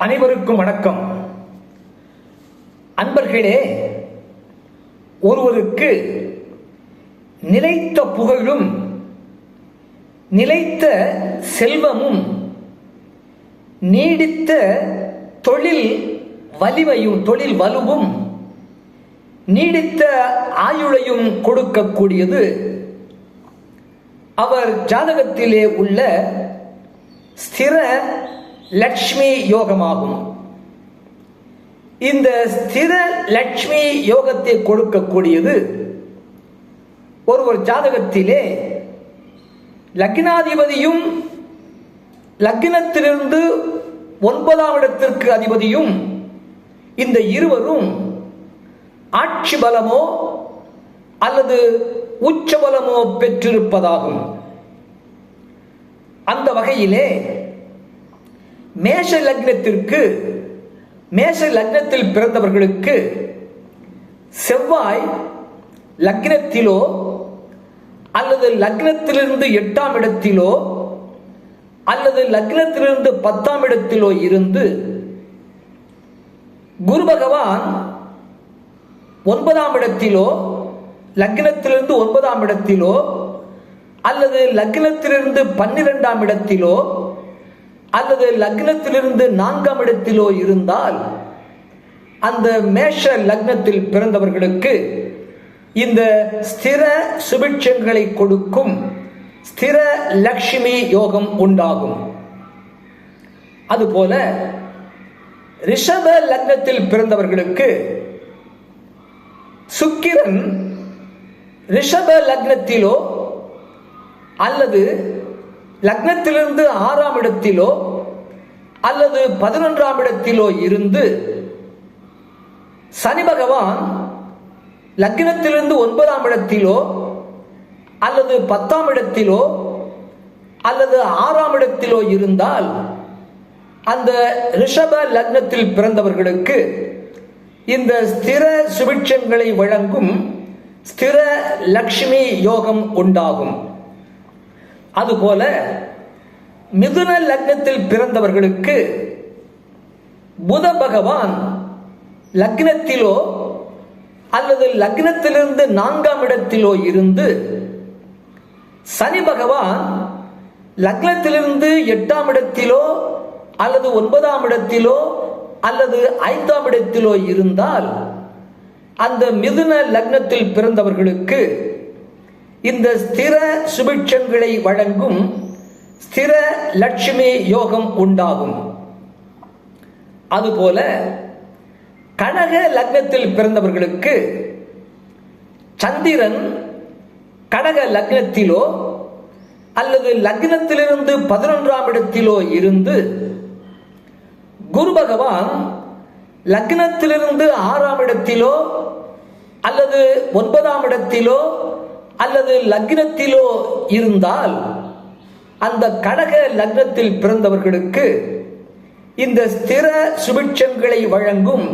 அனைவருக்கும் வணக்கம். அன்பர்களே ஒருவருக்கு நிலைத்த புகழும் நிலைத்த செல்வமும் நீடித்த தொழில் வலிமையும் தொழில் வலுவும் நீடித்த ஆயுளையும் கொடுக்கக்கூடியது அவர் ஜாதகத்திலே உள்ள ஸ்திர லட்சுமி யோகமாகும். இந்த ஸ்திர லட்சுமி யோகத்தை கொடுக்கக்கூடியது ஒருவர் ஜாதகத்திலே லக்னாதிபதியும் லக்னத்திலிருந்து ஒன்பதாம் இடத்திற்கு அதிபதியும் இந்த இருவரும் ஆட்சி பலமோ அல்லது உச்ச பலமோ பெற்றிருப்பதாகும். அந்த வகையிலே மேஷ லக்னத்திற்கு மேஷ லக்னத்தில் பிறந்தவர்களுக்கு செவ்வாய் லக்னத்திலோ அல்லது லக்னத்திலிருந்து எட்டாம் இடத்திலோ அல்லது லக்னத்திலிருந்து பத்தாம் இடத்திலோ இருந்து குரு பகவான் ஒன்பதாம் இடத்திலோ லக்னத்திலிருந்து ஒன்பதாம் இடத்திலோ அல்லது லக்னத்திலிருந்து பன்னிரெண்டாம் இடத்திலோ அல்லது லக்னத்திலிருந்து நான்காம் இடத்திலோ இருந்தால் அந்த மேஷ லக்னத்தில் பிறந்தவர்களுக்கு இந்த ஸ்திர சுபிட்சங்களை கொடுக்கும் ஸ்திர லக்ஷ்மி யோகம் உண்டாகும். அதுபோல ரிஷப லக்னத்தில் பிறந்தவர்களுக்கு சுக்கிரன் ரிஷப லக்னத்திலோ அல்லது லக்னத்திலிருந்து ஆறாம் இடத்திலோ அல்லது பதினொன்றாம் இடத்திலோ இருந்து சனி பகவான் லக்னத்திலிருந்து ஒன்பதாம் இடத்திலோ அல்லது பத்தாம் இடத்திலோ அல்லது ஆறாம் இடத்திலோ இருந்தால் அந்த ரிஷப லக்னத்தில் பிறந்தவர்களுக்கு இந்த ஸ்திர சுபிட்சங்களை வழங்கும் ஸ்திர லக்ஷ்மி யோகம் உண்டாகும். அதுபோல மிதுன லக்னத்தில் பிறந்தவர்களுக்கு புத பகவான் லக்னத்திலோ அல்லது லக்னத்திலிருந்து நான்காம் இடத்திலோ இருந்து சனி பகவான் லக்னத்திலிருந்து எட்டாம் இடத்திலோ அல்லது ஒன்பதாம் இடத்திலோ அல்லது ஐந்தாம் இடத்திலோ இருந்தால் அந்த மிதுன லக்னத்தில் பிறந்தவர்களுக்கு இந்த ஸ்திர சுபிட்சங்களை வழங்கும் ஸ்திர லட்சுமி யோகம் உண்டாகும். அதுபோல கனக லக்னத்தில் பிறந்தவர்களுக்கு சந்திரன் கனக லக்னத்திலோ அல்லது லக்னத்திலிருந்து பதினொன்றாம் இடத்திலோ இருந்து குரு பகவான் லக்னத்திலிருந்து ஆறாம் இடத்திலோ அல்லது ஒன்பதாம் இடத்திலோ அல்லது லக்னத்திலோ இருந்தால் அந்த கடக லக்னத்தில் பிறந்தவர்களுக்கு இந்த ஸ்திர சுபிட்சங்களை வழங்கும்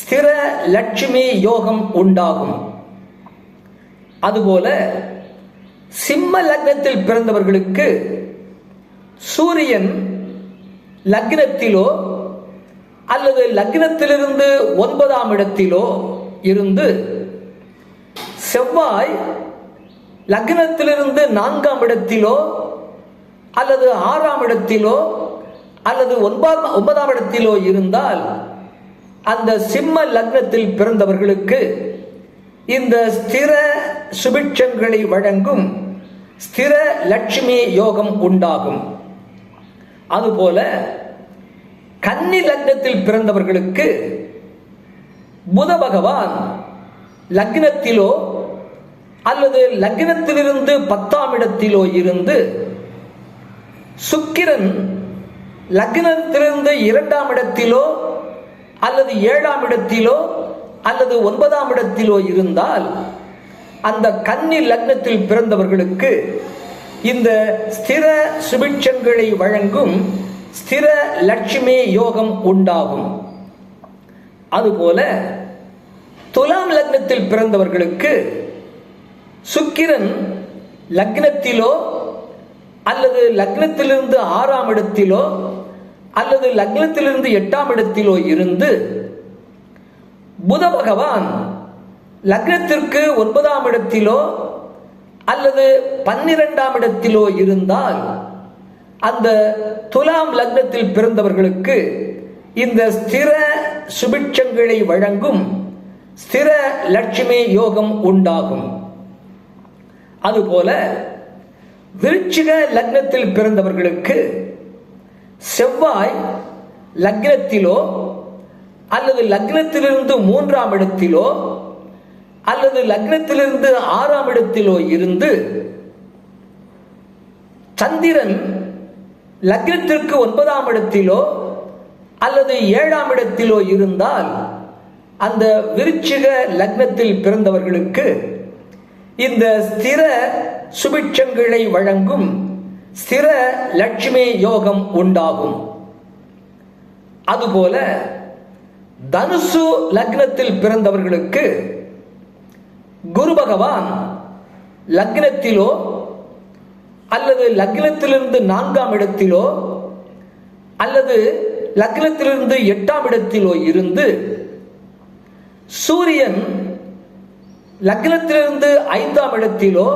ஸ்திர லட்சுமி யோகம் உண்டாகும். அதுபோல சிம்ம லக்னத்தில் பிறந்தவர்களுக்கு சூரியன் லக்னத்திலோ அல்லது லக்னத்திலிருந்து ஒன்பதாம் இடத்திலோ இருந்து செவ்வாய் லக்னத்திலிருந்து நான்காம் இடத்திலோ அல்லது ஆறாம் இடத்திலோ அல்லது ஒன்பதாம் ஒன்பதாம் இடத்திலோ இருந்தால் அந்த சிம்ம லக்னத்தில் பிறந்தவர்களுக்கு இந்த ஸ்திர சுபிட்சங்களை வழங்கும் ஸ்திர லட்சுமி யோகம் உண்டாகும். அதுபோல கன்னி லக்னத்தில் பிறந்தவர்களுக்கு புத பகவான் லக்னத்திலோ அல்லது லக்னத்திலிருந்து பத்தாம் இடத்திலோ இருந்து சுக்கிரன் லக்னத்திலிருந்து இரண்டாம் இடத்திலோ அல்லது ஏழாம் இடத்திலோ அல்லது ஒன்பதாம் இடத்திலோ இருந்தால் அந்த கன்னி லக்னத்தில் பிறந்தவர்களுக்கு இந்த ஸ்திர சுபிட்சங்களை வழங்கும் ஸ்திர லட்சுமி யோகம் உண்டாகும். அதுபோல துலாம் லக்னத்தில் பிறந்தவர்களுக்கு சுக்கிரன் லக்னத்திலோ அல்லது லக்னத்திலிருந்து ஆறாம் இடத்திலோ அல்லது லக்னத்திலிருந்து எட்டாம் இடத்திலோ இருந்து புத பகவான் லக்னத்திற்கு ஒன்பதாம் இடத்திலோ அல்லது பன்னிரெண்டாம் இடத்திலோ இருந்தால் அந்த துலாம் லக்னத்தில் பிறந்தவர்களுக்கு இந்த ஸ்திர சுபிட்சங்களை வழங்கும் ஸ்திர லட்சுமி யோகம் உண்டாகும். அதுபோல விருச்சிக லக்னத்தில் பிறந்தவர்களுக்கு செவ்வாய் லக்னத்திலோ அல்லது லக்னத்திலிருந்து மூன்றாம் இடத்திலோ அல்லது லக்னத்திலிருந்து ஆறாம் இடத்திலோ இருந்து சந்திரன் லக்னத்திற்கு ஒன்பதாம் இடத்திலோ அல்லது ஏழாம் இடத்திலோ இருந்தால் அந்த விருச்சிக லக்னத்தில் பிறந்தவர்களுக்கு இந்த ஸ்திர சுபிட்சங்களை வழங்கும் ஸ்திர லட்சுமி யோகம் உண்டாகும். அதுபோல தனுசு லக்னத்தில் பிறந்தவர்களுக்கு குரு பகவான் லக்னத்திலோ அல்லது லக்னத்திலிருந்து நான்காம் இடத்திலோ அல்லது லக்னத்திலிருந்து எட்டாம் இடத்திலோ இருந்து சூரியன் லக்னத்திலிருந்து ஐந்தாம் இடத்திலோ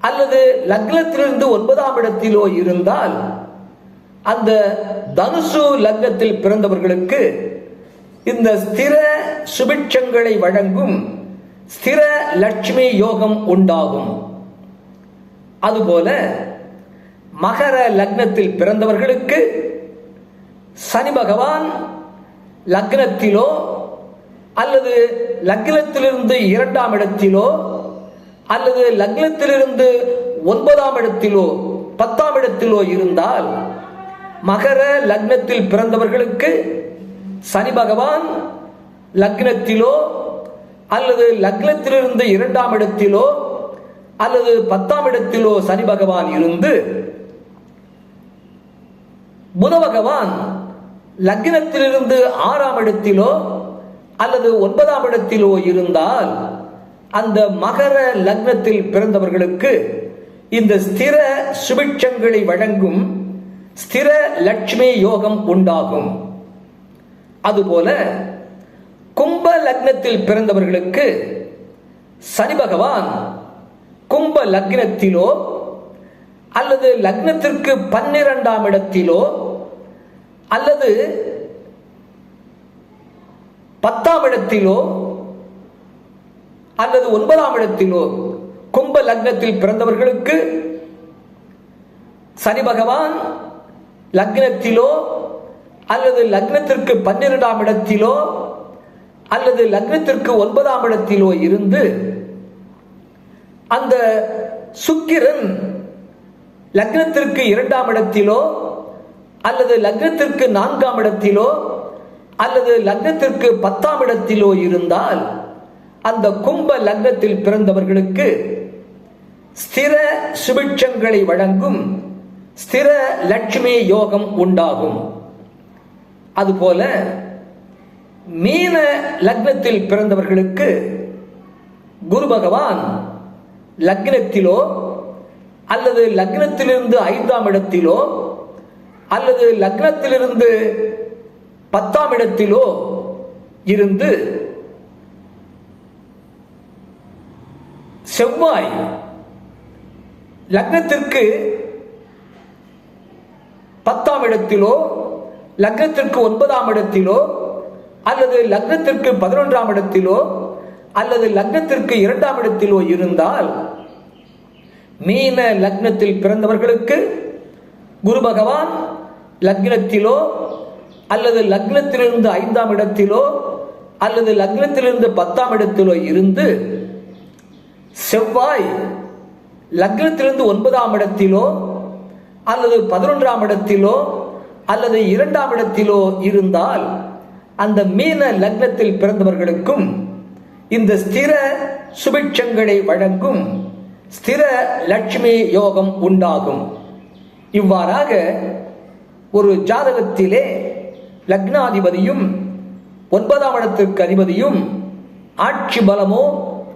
அல்லது லக்னத்திலிருந்து ஒன்பதாம் இடத்திலோ இருந்தால் அந்த தனுசு லக்னத்தில் பிறந்தவர்களுக்கு இந்த ஸ்திர சுபிட்சங்களை வழங்கும் ஸ்திர லட்சுமி யோகம் உண்டாகும். அதுபோல மகர லக்னத்தில் பிறந்தவர்களுக்கு சனி பகவான் லக்னத்திலோ அல்லது லக்னத்திலிருந்து இரண்டாம் இடத்திலோ அல்லது லக்னத்திலிருந்து ஒன்பதாம் இடத்திலோ பத்தாம் இடத்திலோ இருந்தால் மகர லக்னத்தில் பிறந்தவர்களுக்கு சனி பகவான் லக்னத்திலோ அல்லது லக்னத்திலிருந்து இரண்டாம் இடத்திலோ அல்லது பத்தாம் இடத்திலோ சனி பகவான் இருந்து புத பகவான் லக்னத்திலிருந்து ஆறாம் இடத்திலோ அல்லது ஒன்பதாம் இடத்திலோ இருந்தால் அந்த மகர லக்னத்தில் பிறந்தவர்களுக்கு இந்த ஸ்திர சுபிட்சங்களை வழங்கும் ஸ்திர லட்சுமி யோகம் உண்டாகும். அதுபோல கும்ப லக்னத்தில் பிறந்தவர்களுக்கு சனி பகவான் கும்ப லக்னத்திலோ அல்லது லக்னத்திற்கு பன்னிரெண்டாம் இடத்திலோ அல்லது பத்தாம் இடத்திலோ அல்லது ஒன்பதாம் இடத்திலோ கும்ப லக்னத்தில் பிறந்தவர்களுக்கு சனி பகவான் லக்னத்திலோ அல்லது லக்னத்திற்கு பன்னிரெண்டாம் இடத்திலோ அல்லது லக்னத்திற்கு ஒன்பதாம் இடத்திலோ இருந்து அந்த சுக்கிரன் லக்னத்திற்கு இரண்டாம் இடத்திலோ அல்லது லக்னத்திற்கு நான்காம் இடத்திலோ அல்லது லக்னத்திற்கு பத்தாம் இடத்திலோ இருந்தால் அந்த கும்ப லக்னத்தில் பிறந்தவர்களுக்கு ஸ்திர சுபிட்சங்களை வழங்கும் ஸ்திர லட்சுமி யோகம் உண்டாகும். அதுபோல மீன லக்னத்தில் பிறந்தவர்களுக்கு குரு பகவான் லக்னத்திலோ அல்லது லக்னத்திலிருந்து ஐந்தாம் இடத்திலோ அல்லது லக்னத்திலிருந்து பத்தாம் இடத்திலோ இருந்து செவ்வாய் லக்னத்திற்கு பத்தாம் இடத்திலோ லக்னத்திற்கு ஒன்பதாம் இடத்திலோ அல்லது லக்னத்திற்கு பதினொன்றாம் இடத்திலோ அல்லது லக்னத்திற்கு இரண்டாம் இடத்திலோ இருந்தால் மீன லக்னத்தில் பிறந்தவர்களுக்கு குரு பகவான் லக்னத்திலோ அல்லது லக்னத்திலிருந்து ஐந்தாம் இடத்திலோ அல்லது லக்னத்திலிருந்து பத்தாம் இடத்திலோ இருந்து செவ்வாய் லக்னத்திலிருந்து ஒன்பதாம் இடத்திலோ அல்லது பதினொன்றாம் இடத்திலோ அல்லது இரண்டாம் இடத்திலோ இருந்தால் அந்த மீன லக்னத்தில் பிறந்தவர்களுக்கும் இந்த ஸ்திர சுபிட்சங்களை வழங்கும் ஸ்திர லட்சுமி யோகம் உண்டாகும். இவ்வாறாக ஒரு ஜாதகத்திலே லக்னாதிபதியும் ஒன்பதாம் இடத்திற்கு அதிபதியும் ஆட்சி பலமோ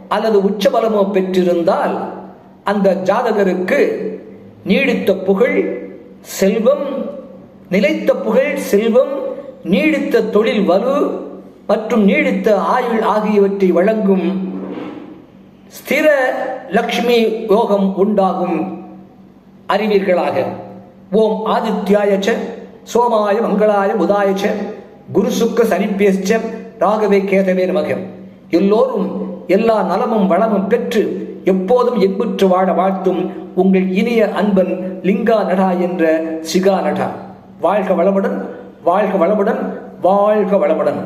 அல்லது உச்ச பலமோ பெற்றிருந்தால் அந்த ஜாதகருக்கு நீடித்த புகழ் செல்வம் நிலைத்த புகழ் செல்வம் நீடித்த தொழில் வலு மற்றும் நீடித்த ஆயுள் ஆகியவற்றை வழங்கும் ஸ்திர லக்ஷ்மி யோகம் உண்டாகும். அறிவீர்களாக. ஓம் ஆதித்யாயச்ச சோமாய மங்களாய முதாயச்ச குரு சுக்க சனிப்பேச்ச ராகவே கேதவே நமக. எல்லோரும் எல்லா நலமும் வளமும் பெற்று எப்போதும் இன்புற்று வாழ வாழ்த்தும் உங்கள் இனிய அன்பன் லிங்கா நடா என்ற சிகா நடா. வாழ்க வளமுடன் வாழ்க வளமுடன் வாழ்க வளமுடன்.